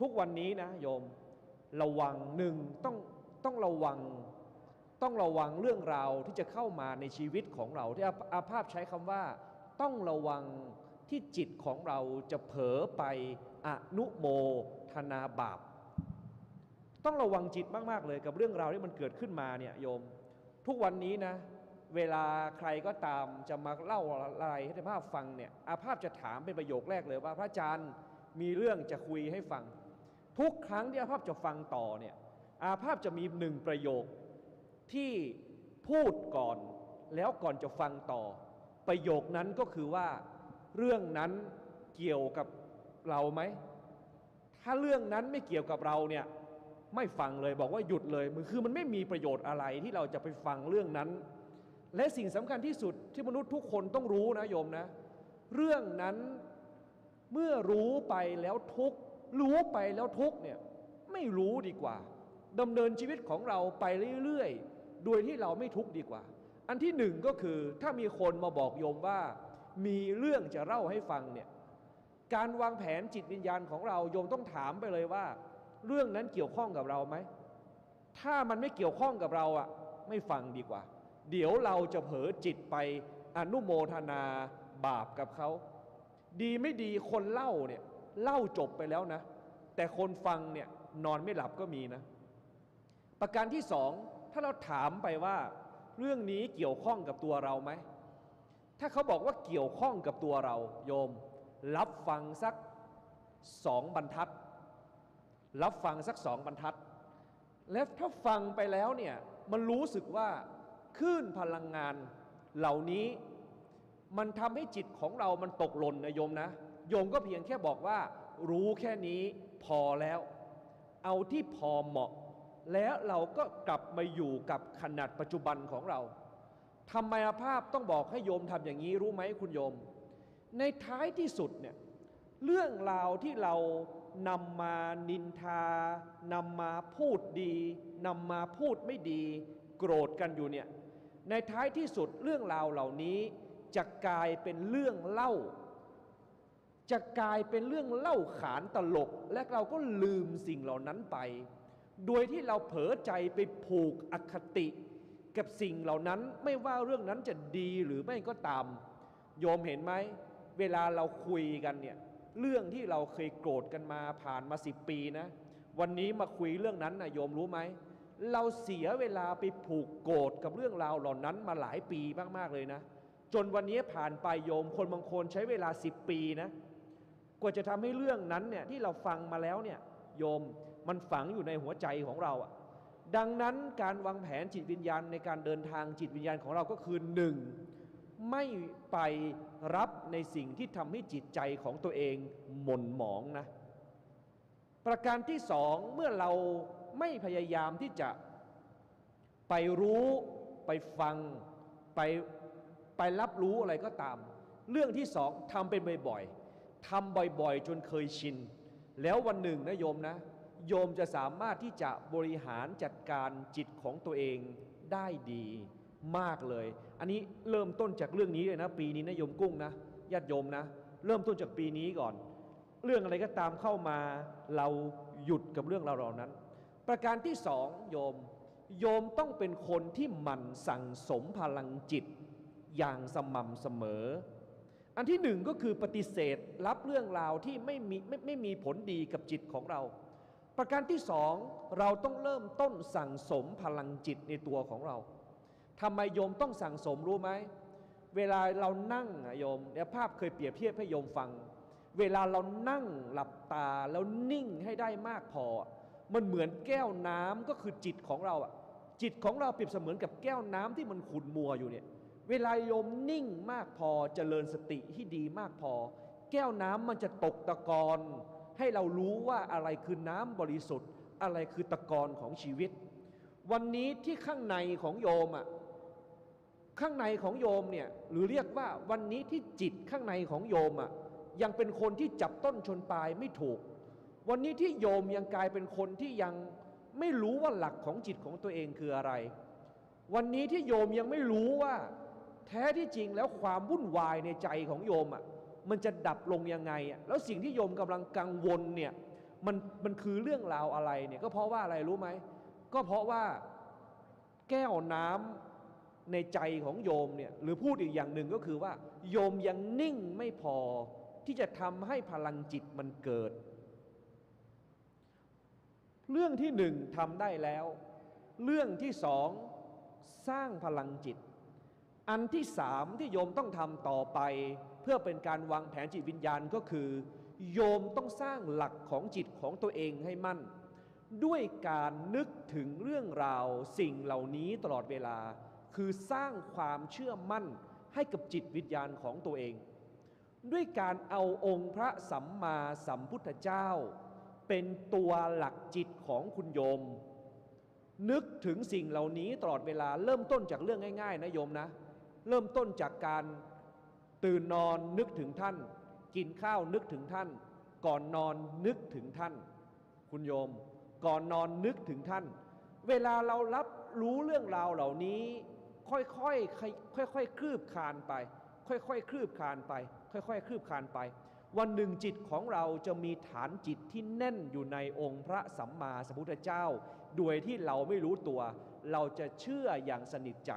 ทุกวันนี้นะโยมระวังหนึ่งต้องต้องระวังต้องระวังเรื่องราวที่จะเข้ามาในชีวิตของเราที่อาภาพใช้คำว่า ต้องระวังที่จิตของเราจะเผลอไปอนุโมทนาบาป ต้องระวังจิตมาก ๆ เลยกับเรื่องราวที่มันเกิดขึ้นมาเนี่ยโยม ทุกวันนี้นะ เวลาใครก็ตามจะมาเล่าอะไรให้อาภาพฟังเนี่ยอาภาพจะถามเป็นประโยคแรกเลยว่าพระอาจารย์มีเรื่องจะคุยให้ฟัง ทุกครั้งที่อาภาพจะฟังต่อเนี่ยอาภาพจะมีหนึ่งประโยคที่พูดก่อนแล้วก่อนจะฟังต่อ ประโยคนั้นก็คือว่าเรื่องนั้นเกี่ยวกับเราไหม ถ้าเรื่องนั้นไม่เกี่ยวกับเราเนี่ยไม่ฟังเลยบอกว่าหยุดเลยมันคือมันไม่มีประโยชน์อะไรที่เราจะไปฟังเรื่องนั้น และสิ่งสำคัญที่สุดที่มนุษย์ทุกคนต้องรู้นะโยมนะ เรื่องนั้นเมื่อรู้ไปแล้วทุกข รู้ไปแล้วทุกเนี่ยไม่รู้ดีกว่าดำเนินชีวิตของเราไปเรื่อยๆ โดยที่เราไม่ทุกข์ดีกว่า อันที่หนึ่งก็คือถ้ามีคนมาบอกโยมว่า มีเรื่องจะเล่าให้ฟังเนี่ยการวางแผนจิตวิญญาณของเราโยมต้องถามไปเลยว่า เรื่องนั้นเกี่ยวข้องกับเราไหม ถ้ามันไม่เกี่ยวข้องกับเราอะไม่ฟังดีกว่า เดี๋ยวเราจะเผลอจิตไปอนุโมทนาบาปกับเขา ดีไม่ดีคนเล่าเนี่ย เล่าจบไปแล้วนะ แต่คนฟังเนี่ยนอนไม่หลับก็มีนะ ประการที่สองถ้าเราถามไปว่า เรื่องนี้เกี่ยวข้องกับตัวเราไหม ถ้าเขาบอกว่าเกี่ยวข้องกับตัวเราโยม รับฟังสักสองบรรทัด รับฟังสักสองบรรทัด และถ้าฟังไปแล้วเนี่ยมันรู้สึกว่าคลื่นพลังงานเหล่านี้ มันทำให้จิตของเรามันตกหล่นนะโยมนะ โยมก็เพียงแค่บอกว่ารู้แค่นี้พอแล้ว เอาที่พอเหมาะ แล้วเราก็กลับมาอยู่กับขนาดปัจจุบันของเราทำไมอาภาพต้องบอกให้โยมทำอย่างนี้รู้ไหมคุณโยม ในท้ายที่สุดเนี่ยเรื่องราวที่เรานำมานินทานำมาพูดดีนำมาพูดไม่ดี โกรธกันอยู่เนี่ยในท้ายที่สุดเรื่องราวเหล่านี้จะกลายเป็นเรื่องเล่า จะกลายเป็นเรื่องเล่าขานตลก และเราก็ลืมสิ่งเหล่านั้นไป โดยที่เราเผลอใจไปผูกอคติ กับสิ่งเหล่านั้นไม่ว่าเรื่องนั้นจะดีหรือไม่ก็ตาม โยมเห็นไหม เวลาเราคุยกันเนี่ยเรื่องที่เราเคยโกรธกันมาผ่านมาสิบปีนะ วันนี้มาคุยเรื่องนั้นนะโยมรู้ไหม เราเสียเวลาไปผูกโกรธกับเรื่องราวเหล่านั้นมาหลายปีมากๆเลยนะ จนวันนี้ผ่านไปโยมคนบางคนใช้เวลาสิบปีนะ กว่าจะทำให้เรื่องนั้นเนี่ยที่เราฟังมาแล้วเนี่ยโยมมันฝังอยู่ในหัวใจของเราอะดังนั้นการวางแผนจิตวิญญาณในการเดินทางจิตวิญญาณของเราก็คือหนึ่งไม่ไปรับในสิ่งที่ทำให้จิตใจของตัวเองหม่นหมองนะ ประการที่สองเมื่อเราไม่พยายามที่จะไปรู้ไปฟังไปไปรับรู้อะไรก็ตาม เรื่องที่สองทำเป็นบ่อยๆ ทำบ่อยๆ จนเคยชิน แล้ววันหนึ่งนะโยมนะ โยมจะสามารถที่จะบริหารจัดการจิตของตัวเองได้ดีมากเลย อันนี้เริ่มต้นจากเรื่องนี้เลยนะ ปีนี้นะโยมกุ้งนะญาติโยมนะ เริ่มต้นจากปีนี้ก่อน เรื่องอะไรก็ตามเข้ามาเราหยุดกับเรื่องเราเหล่านั้น ประการที่สองโยม โยมต้องเป็นคนที่หมั่นสั่งสมพลังจิตอย่างสม่ำเสมอ อันที่หนึ่งก็คือปฏิเสธรับเรื่องราวที่ไม่มีไม่ไม่มีผลดีกับจิตของเรา ประการที่สองเราต้องเริ่มต้นสั่งสมพลังจิตในตัวของเราทำไมโยมต้องสั่งสมรู้ไหมเวลาเรานั่งโยมเนี่ยภาพเคยเปรียบเทียบให้โยมฟัง เวลาเรานั่งหลับตาแล้วนิ่งให้ได้มากพอ มันเหมือนแก้วน้ำก็คือจิตของเราอะจิตของเราเปรียบเสมือนกับแก้วน้ำที่มันขุ่นมัวอยู่เนี่ย เวลาโยมนิ่งมากพอจเจริญสติที่ดีมากพอ แก้วน้ำมันจะตกตะกอนให้เรารู้ว่าอะไรคือน้ำบริสุทธิ์ อะไรคือตะกอนของชีวิต วันนี้ที่ข้างในของโยมอะข้างในของโยมเนี่ยหรือเรียกว่าวันนี้ที่จิตข้างในของโยมอะ่ะยังเป็นคนที่จับต้นชนปลายไม่ถูก วันนี้ที่โยมยังกลายเป็นคนที่ยังไม่รู้ว่าหลักของจิตของตัวเองคืออะไร วันนี้ที่โยมยังไม่รู้ว่า แท้ที่จริงแล้วความวุ่นวายในใจของโยมอะ่ะมันจะดับลงยังไงอะแล้วสิ่งที่โยมกำลังกังวลเนี่ยมันมันคือเรื่องราวอะไรเนี่ยก็เพราะว่าอะไรรู้ไหมก็เพราะว่าแก้วน้ำในใจของโยมเนี่ยหรือพูดอีกอย่างหนึ่งก็คือว่า โยมยังนิ่งไม่พอที่จะทำให้พลังจิตมันเกิด เรื่องที่หนึ่งทำได้แล้ว เรื่องที่สองสร้างพลังจิต อันที่สามที่โยมต้องทำต่อไป เพื่อเป็นการวางแผนจิตวิญญาณก็คือ โยมต้องสร้างหลักของจิตของตัวเองให้มั่น ด้วยการนึกถึงเรื่องราวสิ่งเหล่านี้ตลอดเวลา คือสร้างความเชื่อมั่นให้กับจิตวิญญาณของตัวเอง ด้วยการเอาองค์พระสัมมาสัมพุทธเจ้า เป็นตัวหลักจิตของคุณโยม นึกถึงสิ่งเหล่านี้ตลอดเวลาเริ่มต้นจากเรื่องง่าย ๆ นะโยมนะ เริ่มต้นจากการตื่นนอนนึกถึงท่าน กินข้าวนึกถึงท่าน ก่อนนอนนึกถึงท่าน คุณโยม ก่อนนอนนึกถึงท่าน เวลาเรารับรู้เรื่องราวเหล่านี้ ค่อยๆค่อยๆคืบคลานไป ค่อยๆคืบคลานไป ค่อยๆคืบคลานไป วันหนึ่งจิตของเราจะมีฐานจิตที่แน่นอยู่ในองค์พระสัมมาสัมพุทธเจ้า โดยที่เราไม่รู้ตัว เราจะเชื่ออย่างสนิทใจ